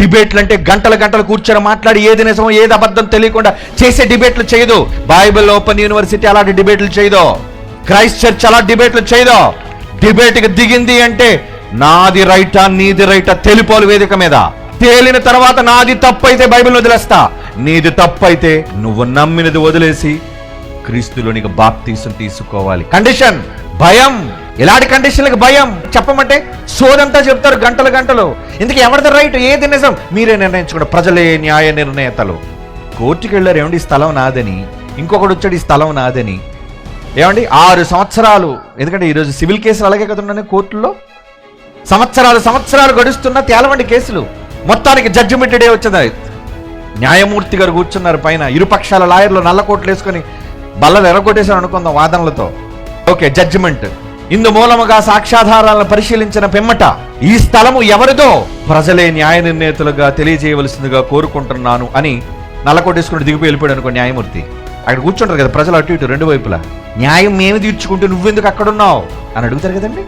డిబేట్లు అంటే గంటల గంటలు కూర్చొని మాట్లాడి ఏది నిజమో ఏది అబద్ధం తెలియకుండా చేసే డిబేట్లు చేయదు. బైబిల్ ఓపెన్ యూనివర్సిటీ అలాంటి డిబేట్లు చేయదు. క్రైస్ట్ చర్చ్ అలా డిబేట్లు చేయదు. డిబేట్కి దిగింది అంటే నాది రైటా నీది రైటా తెలిపోలు వేదిక మీద. తేలిన తర్వాత నాది తప్పు అయితే బైబిల్ వదిలేస్తా. నీది తప్పు అయితే నువ్వు నమ్మినది వదిలేసి క్రీస్తులోనికి బాప్తీసం తీసుకోవాలి. కండిషన్ భయం. ఇలాంటి కండిషన్లకు భయం చెప్పమంటే సోదంతా చెప్తారు గంటలు గంటలు. ఇందుకు ఎవరిది రైట్ ఏది నిజం? మీరే నిర్ణయించుకోండి. ప్రజలే న్యాయ నిర్ణేతలు. కోర్టుకి వెళ్ళారు ఏమండి? ఈ స్థలం నాదని. ఇంకొకడు వచ్చాడు ఈ స్థలం నాదని. ఏమండి? ఆరు సంవత్సరాలు. ఎందుకంటే ఈరోజు సివిల్ కేసులు అలాగే కదా ఉన్నాయి కోర్టుల్లో? సంవత్సరాలు సంవత్సరాలు గడుస్తున్న తేలవండి కేసులు. మొత్తానికి జడ్జిమెంట్ డే వచ్చింది. న్యాయమూర్తి గారు కూర్చున్నారు పైన. ఇరుపక్షాల లాయర్లు నల్ల కోట్లు వేసుకొని బల్లలు ఎర్రగొట్టేశారు అనుకుందాం వాదనలతో. ఓకే జడ్జిమెంట్ ఇందు మూలముగా సాక్ష్యాధారాలను పరిశీలించిన పిమ్మట ఈ స్థలము ఎవరిదో ప్రజలే న్యాయ నిర్ణేతలుగా తెలియజేయవలసిందిగా కోరుకుంటున్నాను అని నల్లకొట్టేసుకుని దిగిపోయి వెళ్ళిపోయాడు అనుకో న్యాయమూర్తి. అక్కడ కూర్చుంటారు కదా ప్రజలు అటు ఇటు రెండు వైపులా. న్యాయం మేము తీర్చుకుంటూ నువ్వెందుకు అక్కడున్నావు? అని అడుగుతారు కదండి.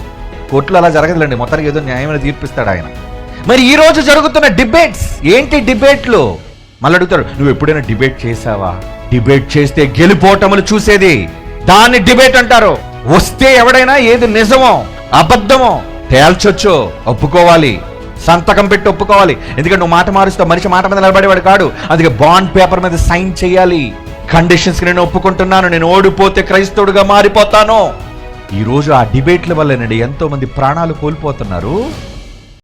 కోర్టులో అలా జరగదులండి మొత్తానికి ఏదో న్యాయమైన తీర్పిస్తాడు ఆయన. మరి ఈ రోజు జరుగుతున్న డిబేట్స్ ఏంటి డిబేట్లు? మళ్ళీ అడుగుతారు నువ్వు ఎప్పుడైనా డిబేట్ చేసావా డిబేట్ చేస్తే గెలిపోటములు చూసేది. దాన్ని డిబేట్ అంటారు. వస్తే ఎవడైనా ఏది నిజమో అబద్ధమో తేల్చొచ్చు ఒప్పుకోవాలి. సంతకం పెట్టి ఒప్పుకోవాలి. ఎందుకంటే నువ్వు మాట మారుస్తావు మనిషి మాట మీద నిలబడేవాడు కాడు. అందుకే బాండ్ పేపర్ మీద సైన్ చేయాలి. కండిషన్స్ నేను ఒప్పుకుంటున్నాను నేను ఓడిపోతే క్రైస్తవుడిగా మారిపోతాను. ఈరోజు ఆ డిబేట్ల వల్లనండి ఎంతో మంది ప్రాణాలు కోల్పోతున్నారు.